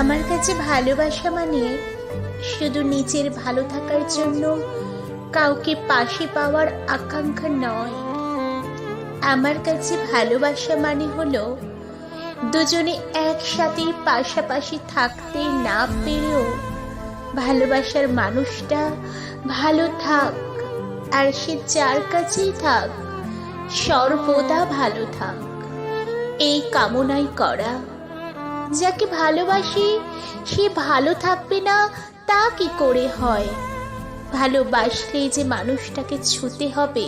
আমার কাছে ভালোবাসা মানে শুধু নিজের ভালো থাকার জন্য কাউকে পাশে পাওয়ার আকাঙ্ক্ষা নয়। আমার কাছে ভালোবাসা মানে হলো দুজনে একসাথে পাশাপাশি থাকতে না পেরেও ভালোবাসার মানুষটা ভালো থাক, আর সে যার কাছেই থাক, সর্বদা ভালো থাক। এই কামনাই করা। যাকে ভালোবাসি, সে ভালো থাকবে না, তা কি করে হয়? ভালোবাসলে যে মানুষটাকে ছুতে হবে,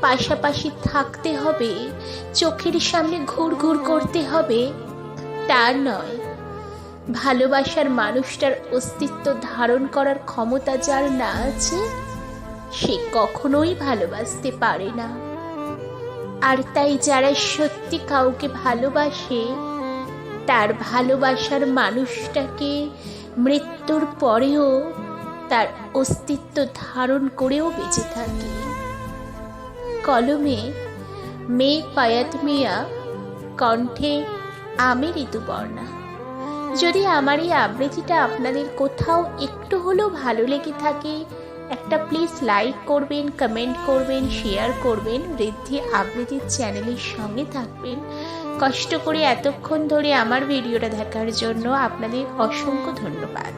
পাশাপাশি থাকতে হবে, চোখের সামনে ঘুর ঘুর করতে হবে, তা নয়। ভালোবাসার মানুষটার অস্তিত্ব ধারণ করার ক্ষমতা যার না আছে, সে কখনোই ভালোবাসতে পারে না। আর তাই যারা সত্যি কাউকে ভালোবাসে তার ভালোবাসার মানুষটাকে মৃত্যুর পরেও তার অস্তিত্ব ধারণ করেও বেঁচে থাকে। কলমে মে পায়াত মিয়া কণ্ঠে আমি ঋতুপর্ণা যদি আমার এই আবৃত্তিটা আপনাদের কোথাও একটু হলেও ভালো লেগে থাকে একটা প্লিজ লাইক করবেন কমেন্ট করবেন শেয়ার করবেন, ঋদ্ধি আবৃত্তির চ্যানেলের সঙ্গে থাকবেন। কষ্ট করে এতক্ষণ ধরে আমার ভিডিওটা দেখার জন্য আপনাদের অসংখ্য ধন্যবাদ।